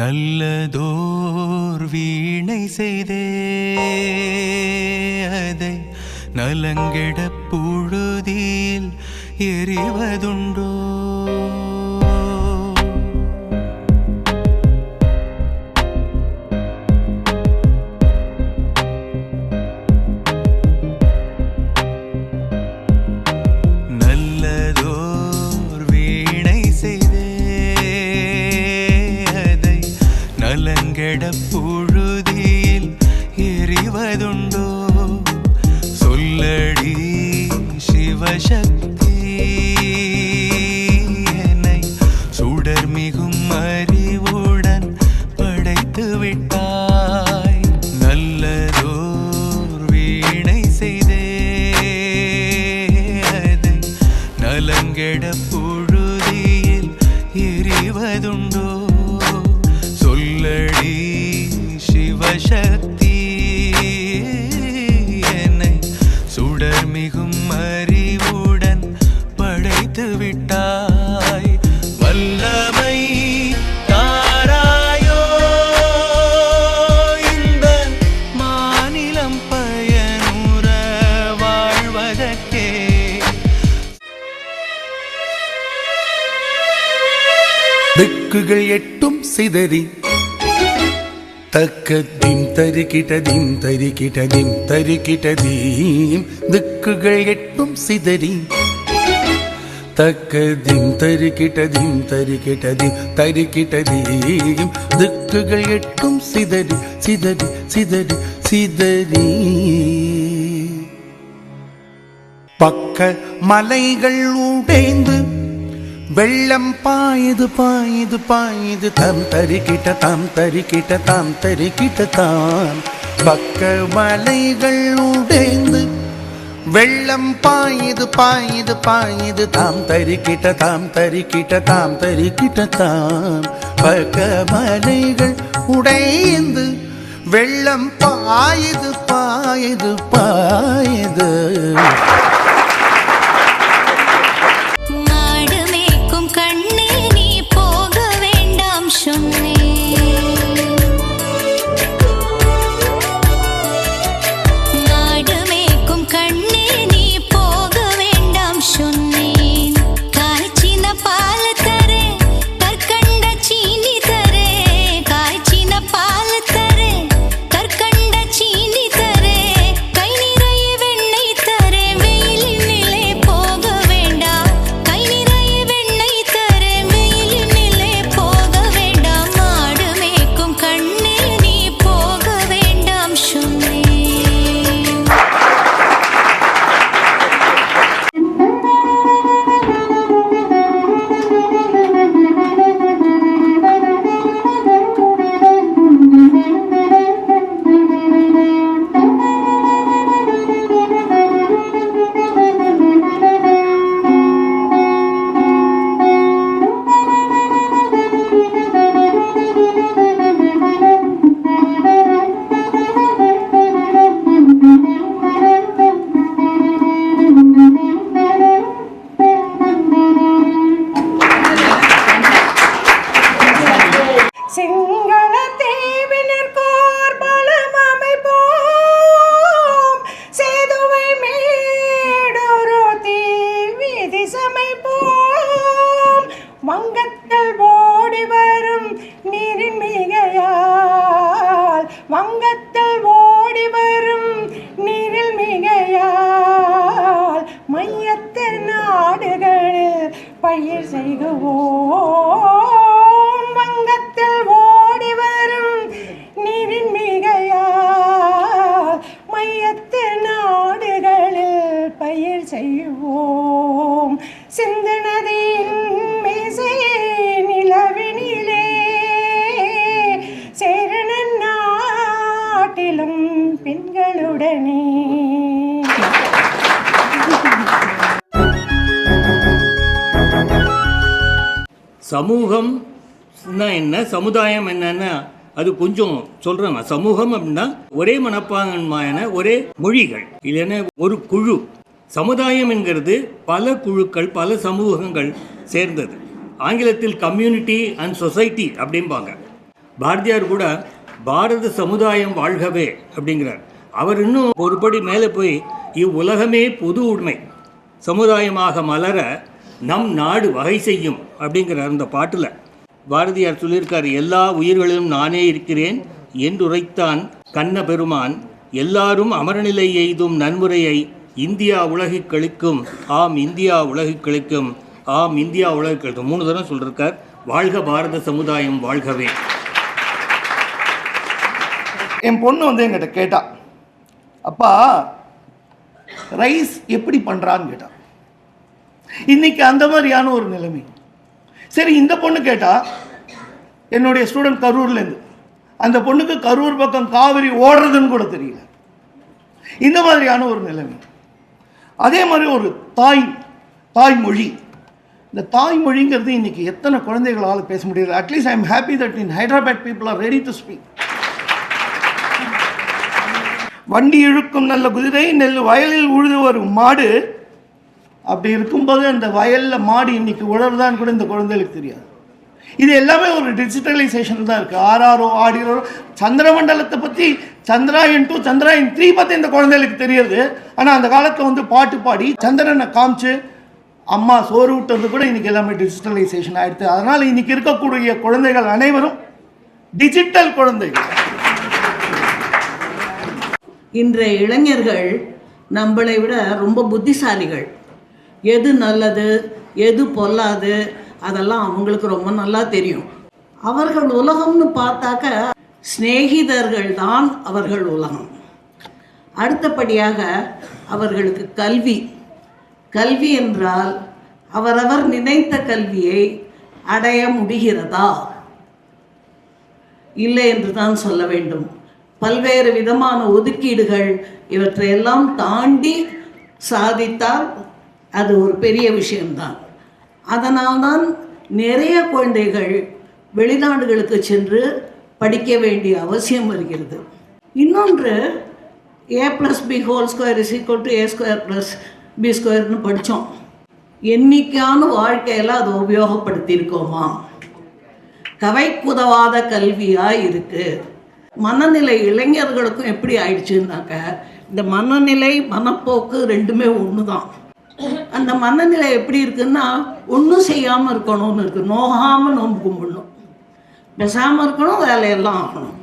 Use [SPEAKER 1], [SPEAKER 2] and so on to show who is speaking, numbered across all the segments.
[SPEAKER 1] நல்லதோர் வீணை செய்தே அதை நலங்கிட புழுதியில் எறிவதுண்டோ? நலங்கெட சிவசக்தி என்னை சுடர் மிகும் அறிவுடன் படைத்து விட்டாய். வல்லமை தாராயோ இந்த மாநிலம் பயனுற வாழ்வதற்கே.
[SPEAKER 2] திக்குகள் எட்டும் சிதறி தக்க திம் தரிக்கிட்ட திம் தரிக்கிட்ட திம் தரிக்கிட்ட தீம். திக்குகள் எட்டும் சிதறி. தக்க திம் தரிக்கிட்ட திம் தரிக்கிட்ட திம் தரிக்கிட்ட தீம். திக்குகள் எட்டும் சிதறி சிதறி சிதறி சிதறி. பக்க மலைகள் உடைந்து வெள்ளம் பாயுது பாயுது பாயுது. தம் தரிக்கிட்ட தாம் தரிக்கிட்ட தாம் தரிக்கிட்ட தான். பக்க மலைகள் உடைந்து வெள்ளம் பாயுது பாயுது பாயுது. தாம் தரிக்கிட்ட தாம் தரிக்கிட்ட தாம் தரிக்கிட்ட தாம் பக்க மலைகள் உடைந்து வெள்ளம் பாயுது பாயுது பாயுது.
[SPEAKER 3] செய்வோம். சிந்தனதியின் மேசை நிலவினிலே சேரண நாட்டிலும் பெண்களுடனே.
[SPEAKER 4] சமூகம் என்ன? சமுதாயம் என்னன்னா அது கொஞ்சம் சொல்கிறேன் சமூகம் அப்படின்னா ஒரே மனப்பான்மையான ஒரே மொழிகள். இல்லைன்னா ஒரு குழு. சமுதாயம் என்கிறது பல குழுக்கள் பல சமூகங்கள் சேர்ந்தது. ஆங்கிலத்தில் கம்யூனிட்டி அண்ட் சொசைட்டி அப்படிம்பாங்க. பாரதியார் கூட பாரத சமுதாயம் வாழ்கவே அப்படிங்கிறார். அவர் இன்னும் ஒருபடி மேலே போய் இவ்வுலகமே பொது உண்மை. சமுதாயமாக மலர நம் நாடு வகை செய்யும் அப்படிங்கிற அந்த பாட்டில். பாரதியார் சொல்லியிருக்கார் எல்லா உயிர்களிலும் நானே இருக்கிறேன் என்றுரைத்தான் கண்ண பெருமான் எல்லாரும் அமரநிலை எய்தும் நன்முறையை இந்தியா உலகிக் கழிக்கும் ஆம் இந்தியா உலகிக் கழிக்கும் ஆம் இந்தியா உலகிக் கழிக்கும். மூணு தடவை சொல்லியிருக்கார் வாழ்க பாரத சமுதாயம் வாழ்கவே.
[SPEAKER 5] என் பொண்ணு வந்து என்கிட்ட கேட்டா அப்பா ரைஸ் எப்படி பண்ணுறான்னு கேட்டா இன்னைக்கு அந்த மாதிரியான ஒரு நிலைமை. சரி இந்த பொண்ணு கேட்டா என்னுடைய ஸ்டூடெண்ட் கரூர்லேருந்து அந்த பொண்ணுக்கு கரூர் பக்கம் காவிரி ஓடுறதுன்னு கூட தெரியல. இந்த மாதிரியான ஒரு நிலைமை. அதே மாதிரி ஒரு தாய் தாய்மொழி. இந்த தாய்மொழிங்கிறது இன்னைக்கு எத்தனை குழந்தைகளால் பேச முடியாது? At least I am happy that in Hyderabad people are ready to speak வண்டி இழுக்கும் நல்ல குதிரை நெல் வயலில் உழுது வரும் மாடு. அப்படி இருக்கும்போது அந்த வயலில் மாடு இன்றைக்கி உழவுதான் கூட இந்த குழந்தைகளுக்கு தெரியாது. இது எல்லாமே ஒரு டிஜிட்டலைசேஷன் தான் இருக்குது ஆர்ஆர்ஓ ஆடிரோ சந்திரமண்டலத்தை பற்றி சந்திராயன் டூ சந்திராயன் த்ரீ பற்றி இந்த குழந்தைகளுக்கு தெரியுது. ஆனால் அந்த காலத்தில் வந்து பாட்டு பாடி சந்திரனை காமிச்சு அம்மா சோறு விட்டது கூட இன்றைக்கி எல்லாமே டிஜிட்டலைசேஷன் ஆகிடுது அதனால் இன்னைக்கு இருக்கக்கூடிய குழந்தைகள் அனைவரும் டிஜிட்டல் குழந்தைகள்.
[SPEAKER 6] இன்றைய இளைஞர்கள் நம்மளை விட ரொம்ப புத்திசாலிகள். எது நல்லது எது பொல்லாது அதெல்லாம் அவங்களுக்கு ரொம்ப நல்லா தெரியும். அவர்கள் உலகம்னு பார்த்தாக்க சிநேகிதர்கள் தான் அவர்கள் உலகம். அடுத்தபடியாக அவர்களுக்கு கல்வி. கல்வி என்றால் அவரவர் நினைத்த கல்வியை அடைய முடிகிறதா? இல்லை என்று தான் சொல்ல வேண்டும். பல்வேறு விதமான ஒதுக்கீடுகள் இவற்றையெல்லாம் தாண்டி சாதித்தால் அது ஒரு பெரிய விஷயம்தான். அதனால்தான் நிறைய குழந்தைகள் வெளிநாடுகளுக்கு சென்று படிக்க வேண்டிய அவசியம் வருகிறது. இன்னொன்று A plus B whole square is equal to A square plus B ஸ்கொயர்னு படித்தோம் என்னைக்கான வாழ்க்கையில் அதை உபயோகப்படுத்தியிருக்கோமா? கவைக்குதவாத கல்வியாக இருக்குது மனநிலை இளைஞர்களுக்கும் எப்படி ஆயிடுச்சுன்னாக்க இந்த மனநிலை மனப்போக்கு ரெண்டுமே ஒன்று தான் அந்த மனநிலை எப்படி இருக்குன்னா ஒன்றும் செய்யாமல் இருக்கணும்னு இருக்குது நோகாமல் நோன்பு கும்பிடணும். பேசாமல் இருக்கணும் வேலையெல்லாம் ஆகணும்.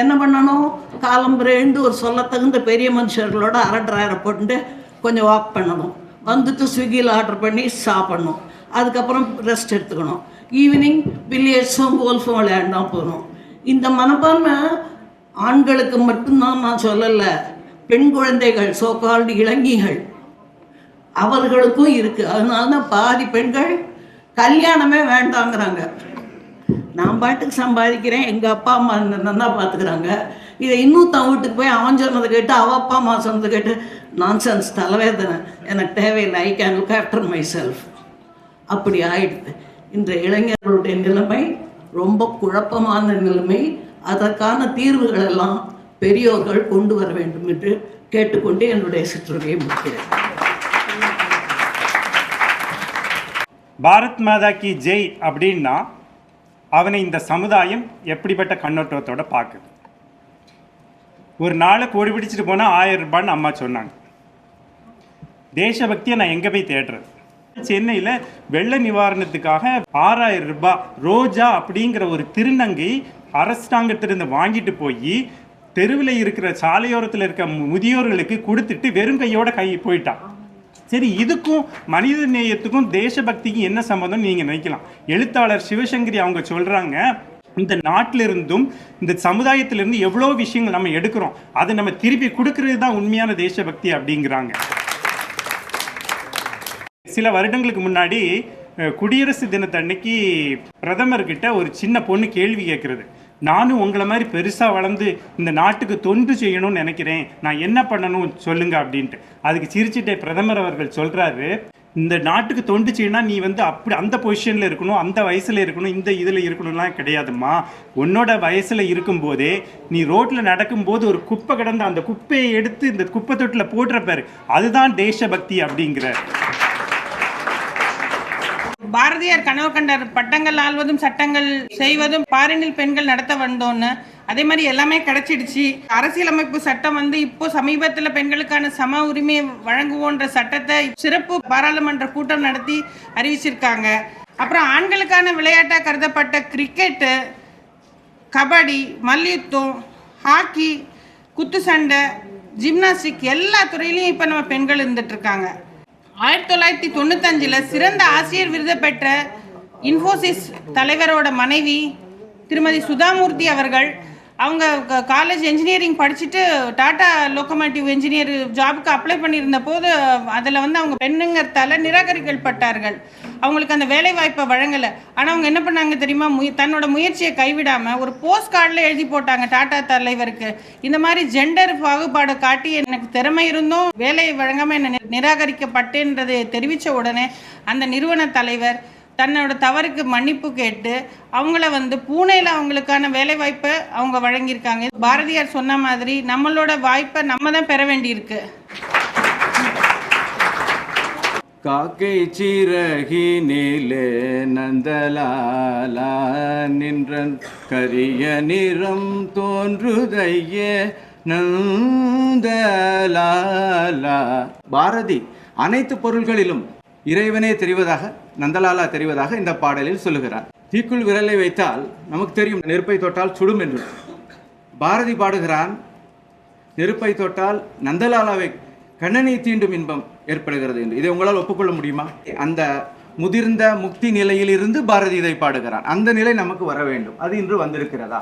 [SPEAKER 6] என்ன பண்ணணும்? காலம்புரேண்டு ஒரு சொல்ல தகுந்த பெரிய மனுஷர்களோட அரட்டரை போட்டு கொஞ்சம் வாக் பண்ணணும். வந்துட்டு ஸ்விக்கியில் ஆர்டர் பண்ணி சாப்பிட்ணும். அதுக்கப்புறம் ரெஸ்ட் எடுத்துக்கணும். ஈவினிங் பில்லியர்ஸும் கோல்ஃபும் விளையாண்டா போகணும் இந்த மனப்பான்மை ஆண்களுக்கு மட்டும்தான் நான் சொல்லலை. பெண் குழந்தைகள் சோகால்டு இளங்கிகள் அவர்களுக்கும் இருக்குது அதனால தான் பாதி பெண்கள் கல்யாணமே வேண்டாங்கிறாங்க. நான் பாட்டுக்கு சம்பாதிக்கிறேன் எங்கள் அப்பா அம்மா என்ன நல்லா பார்த்துக்கிறாங்க இதை இன்னொருத்தன் வீட்டுக்கு போய் அவன் சொன்னதை கேட்டு அவள் அப்பா அம்மா சொன்னதை கேட்டு நான்சென்ஸ் தலைவேதனை. எனக்கு தேவையில்லை. I can look after myself அப்படி ஆயிடுது. இந்த இளைஞர்களுடைய நிலைமை ரொம்ப குழப்பமான நிலைமை. அதற்கான தீர்வுகள் எல்லாம் பெரியோர்கள் கொண்டு வர வேண்டும் என்று கேட்டுக்கொண்டு என்னுடைய சிற்றுரையை முடிக்கிறேன்.
[SPEAKER 7] பாரத் மாதா கி ஜெய் அப்படின்னா அவனை இந்த சமுதாயம் எப்படிப்பட்ட கண்ணோட்டத்தோட பார்க்குது? ஒரு நாளுக்கு ஓடி பிடிச்சிட்டு போனால் ஆயிரம் ரூபான்னு அம்மா சொன்னாங்க. தேசபக்தியை நான் எங்கே போய் தேடுறது? சென்னையில் வெள்ள நிவாரணத்துக்காக ஆறாயிரம் ரூபாய் ரோஜா அப்படிங்கிற ஒரு திருநங்கை அரசாங்கத்திலிருந்து வாங்கிட்டு போய் தெருவில் இருக்கிற சாலையோரத்தில் இருக்க முதியோர்களுக்கு கொடுத்துட்டு வெறும் கையோட கை போயிட்டான் சரி இதுக்கும் மனித நேயத்துக்கும் தேசபக்திக்கும் என்ன சம்மந்தம் நீங்கள் நினைக்கலாம். எழுத்தாளர் சிவசங்கரி அவங்க சொல்கிறாங்க இந்த நாட்டிலிருந்தும் இந்த சமுதாயத்திலிருந்து எவ்வளோ விஷயங்கள் நம்ம எடுக்கிறோம் அதை நம்ம திருப்பி கொடுக்கறது தான் உண்மையான தேசபக்தி அப்படிங்கிறாங்க. சில வருடங்களுக்கு முன்னாடி குடியரசு தினத்தன்னைக்கு பிரதமர்கிட்ட ஒரு சின்ன பொண்ணு கேள்வி கேட்குறது நானும் உங்களை மாதிரி பெருசாக வளர்ந்து இந்த நாட்டுக்கு தொண்டு செய்யணும்னு நினைக்கிறேன். நான் என்ன பண்ணணும் சொல்லுங்க அப்படின்ட்டு. அதுக்கு சிரிச்சிட்டே பிரதமர் அவர்கள் சொல்கிறாரு இந்த நாட்டுக்கு தொண்டு செய்யணும்னா நீ வந்து அப்படி அந்த பொசிஷனில் இருக்கணும் அந்த வயசில் இருக்கணும் இந்த இதில் இருக்கணும்லாம் கிடையாதும்மா. உன்னோட வயசில் இருக்கும்போதே நீ ரோட்டில் நடக்கும்போது ஒரு குப்பை கிடந்த அந்த குப்பையை எடுத்து இந்த குப்பை தொட்டில் போடுற பாரு. அதுதான் தேசபக்தி அப்படிங்கிற
[SPEAKER 8] பாரதியார் கனவு கண்டார். பட்டங்கள் ஆள்வதும் சட்டங்கள் செய்வதும் பாரினில் பெண்கள் நடத்த வந்தோன்னு. அதே மாதிரி எல்லாமே கிடைச்சிடுச்சு. அரசியலமைப்பு சட்டம் வந்து இப்போ சமீபத்தில் பெண்களுக்கான சம உரிமை வழங்குவோன்ற சட்டத்தை சிறப்பு பாராளுமன்ற கூட்டம் நடத்தி அறிவிச்சிருக்காங்க. அப்புறம் ஆண்களுக்கான விளையாட்டாக கருதப்பட்ட கிரிக்கெட்டு கபடி மல்யுத்தம் ஹாக்கி குத்து சண்டை ஜிம்னாஸ்டிக் எல்லா துறையிலையும் இப்போ நம்ம பெண்கள் இருந்துட்டு இருக்காங்க. ஆயிரத்தி தொள்ளாயிரத்தி தொண்ணூத்தஞ்சில் சிறந்த ஆசிரியர் விருது பெற்ற இன்ஃபோசிஸ் தலைவரோட மனைவி திருமதி சுதாமூர்த்தி அவர்கள் அவங்க காலேஜ் இன்ஜினியரிங் படிச்சுட்டு டாடா லோக்கோமோட்டிவ் என்ஜினியர் ஜாபுக்கு அப்ளை பண்ணியிருந்த போது அதில் வந்து அவங்க பெண்ணுங்கிறதால நிராகரிக்கப்பட்டார்கள். அவங்களுக்கு அந்த வேலை வாய்ப்பை வழங்கலை. ஆனால் அவங்க என்ன பண்ணாங்க தெரியுமா? முய தன்னோட முயற்சியை கைவிடாமல் ஒரு போஸ்ட் கார்டில் எழுதி போட்டாங்க டாடா தலைவருக்கு. இந்த மாதிரி ஜெண்டர் பாகுபாடு காட்டி எனக்கு திறமை இருந்தும் வேலையை வழங்காமல் என்னை நிராகரிக்கப்பட்டேன்றது நிராகரிக்கப்பட்டேன்றதை தெரிவித்த உடனே அந்த நிறுவன தலைவர் தன்னோட தவறுக்கு மன்னிப்பு கேட்டு அவங்கள வந்து பூனேல அவங்களுக்கான வேலை வாய்ப்பை அவங்க வழங்கியிருக்காங்க. பாரதியார் சொன்ன மாதிரி நம்மளோட வாய்ப்பை நம்ம தான் பெற வேண்டியிருக்கு.
[SPEAKER 9] காக்கை சிறகினிலே நந்தலாலா நின்றன் கரிய நிறம் தோன்றுதையே நந்தலாலா. பாரதி அனைத்து பொருள்களிலும் இறைவனே தெரிவதாக நந்தலாலா தெரிவதாக இந்த பாடலில் சொல்லுகிறார். தீக்குள் விரலை வைத்தால் நமக்கு தெரியும் நெருப்பை தொட்டால் சுடும் என்று. பாரதி பாடுகிறான் நெருப்பை தொட்டால் நந்தலாலாவை கண்ணனை தீண்டும் இன்பம். ஏற்படுகிறது என்று. இதை உங்களால் ஒப்புக்கொள்ள முடியுமா? அந்த முதிர்ந்த முக்தி நிலையிலிருந்து பாரதி இதை பாடுகிறான். அந்த நிலை நமக்கு வர வேண்டும். அது இன்று வந்திருக்கிறதா?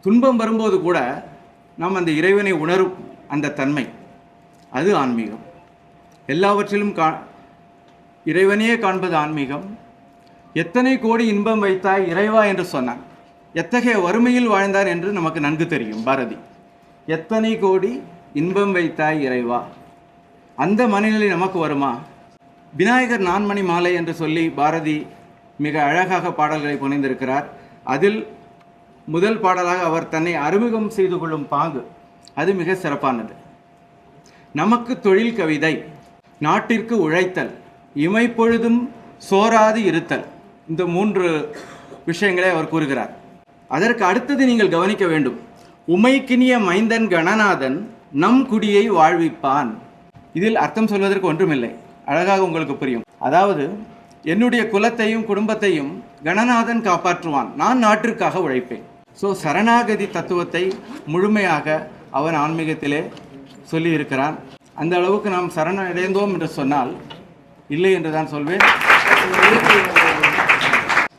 [SPEAKER 9] துன்பம் வரும்போது கூட நாம் அந்த இறைவனை உணரும் அந்த தன்மை. அது ஆன்மீகம். எல்லாவற்றிலும் கா இறைவனையே காண்பது ஆன்மீகம். எத்தனை கோடி இன்பம் வைத்தாய் இறைவா என்று சொன்னான். எத்தகைய வறுமையில் வாழ்ந்தார் என்று நமக்கு நன்கு தெரியும் பாரதி. எத்தனை கோடி இன்பம் வைத்தாய் இறைவா? அந்த மனநிலை நமக்கு வருமா? விநாயகர் நான்மணி மாலை என்று சொல்லி பாரதி மிக அழகாக பாடல்களை புனைந்திருக்கிறார். அதில் முதல் பாடலாக அவர் தன்னை அறிமுகம் செய்து கொள்ளும் பாங்கு. அது மிக சிறப்பானது. நமக்கு தொழில் கவிதை நாட்டிற்கு உழைத்தல் இமைப்பொழுதும் சோராது இருத்தல் இந்த மூன்று விஷயங்களை அவர் கூறுகிறார். அதற்கு அடுத்தது நீங்கள் கவனிக்க வேண்டும். உமைக்கினிய மைந்தன் கணநாதன் நம் குடியை வாழ்விப்பான். இதில் அர்த்தம் சொல்வதற்கு ஒன்றுமில்லை. அழகாக உங்களுக்கு புரியும். அதாவது என்னுடைய குலத்தையும் குடும்பத்தையும் கணநாதன் காப்பாற்றுவான். நான் நாட்டிற்காக உழைப்பேன். ஸோ சரணாகதி தத்துவத்தை முழுமையாக அவன் ஆன்மீகத்திலே சொல்லியிருக்கிறான். அந்த அளவுக்கு நாம் சரணடைந்தோம் என்று சொன்னால் இல்லை என்று தான் சொல்வேன்.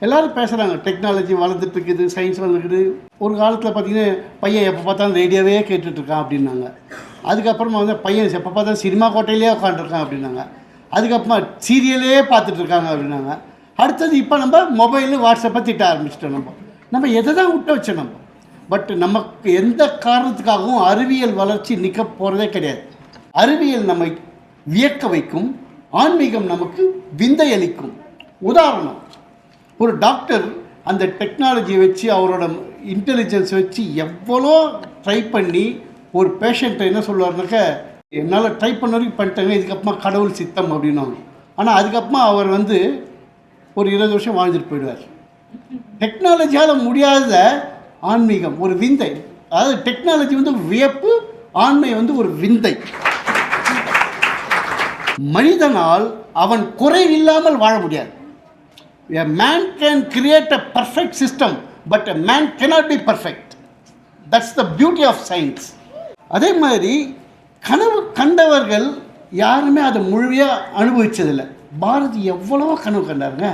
[SPEAKER 10] எல்லாரும் பேசுகிறாங்க டெக்னாலஜி வளர்ந்துட்டு இருக்குது சயின்ஸ் வளர்ந்துருக்குது ஒரு காலத்தில் பார்த்தீங்கன்னா பையன் எப்போ பார்த்தாலும் ரேடியோவே கேட்டுட்ருக்கான் அப்படின்னாங்க. அதுக்கப்புறமா வந்து பையன் எப்போ பார்த்தா சினிமா கோட்டையிலே உட்காந்துருக்கான் அப்படின்னாங்க. அதுக்கப்புறமா சீரியலே பார்த்துட்டு இருக்காங்க அப்படின்னாங்க. அடுத்தது இப்போ நம்ம மொபைலு வாட்ஸ்அப்பை திட்ட ஆரம்பிச்சிட்டோம் நம்ம. நம்ம எதை தான் விட்ட வச்சோம் நம்ம? பட் நமக்கு எந்த காரணத்துக்காகவும் அறிவியல் வளர்ச்சி நிற்க போகிறதே கிடையாது. அறிவியல் நம்மை வியக்க வைக்கும் ஆன்மீகம் நமக்கு விந்தை அளிக்கும். உதாரணம் ஒரு டாக்டர் அந்த டெக்னாலஜியை வச்சு அவரோட இன்டெலிஜென்ஸ் வச்சு எவ்வளோ ட்ரை பண்ணி ஒரு பேஷண்ட்டை என்ன சொல்லுவார்னாக்க என்னால் ட்ரை பண்ண வரைக்கும் பண்ணிட்டேங்க இதுக்கப்புறமா கடவுள் சித்தம் அப்படின்னாங்க ஆனால் அதுக்கப்புறமா அவர் வந்து ஒரு இருபது வருஷம் வாழ்ந்துட்டு போயிடுவார். டெக்னாலஜியால் முடியாத ஆன்மீகம் ஒரு விந்தை. அதாவது டெக்னாலஜி வந்து வியப்பு ஆண்மை வந்து ஒரு விந்தை. மனிதனால் அவன் குறை இல்லாமல் வாழ முடியாது. A man can create a perfect system but a man cannot be perfect that's the beauty of science அதே மாதிரி கனவு கண்டவர்கள் யாருமே அதை முழுமையாக அனுபவிச்சதில்லை. பாரதி எவ்வளவோ கனவு கண்டாருங்க.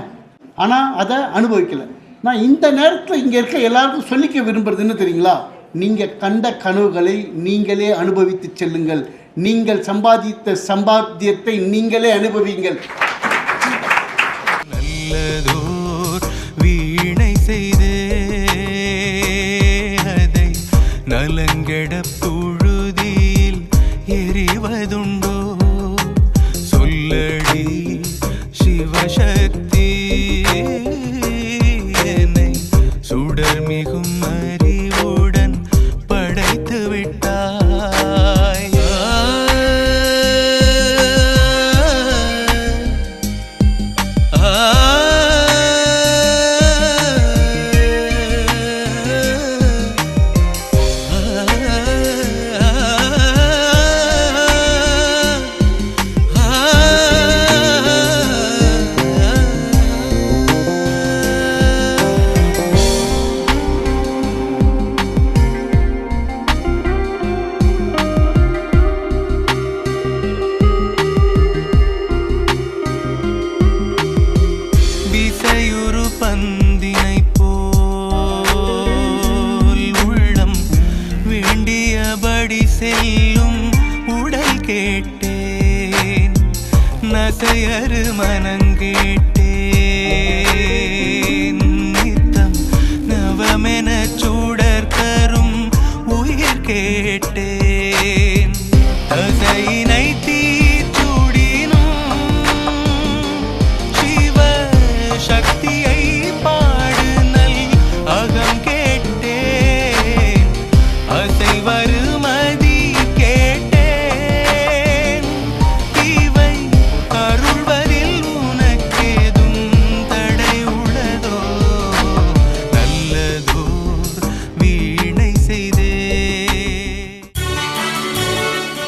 [SPEAKER 10] ஆனால் அதை அனுபவிக்கலை. நான் இந்த நேரத்தில் இங்கே இருக்க எல்லாருக்கும் சொல்லிக்க விரும்புறது என்ன தெரியுங்களா? நீங்கள் கண்ட கனவுகளை நீங்களே அனுபவித்து செல்லுங்கள். நீங்கள் சம்பாதித்த சம்பாத்தியத்தை நீங்களே அனுபவிங்கள்.
[SPEAKER 1] நல்லதோ உயிர்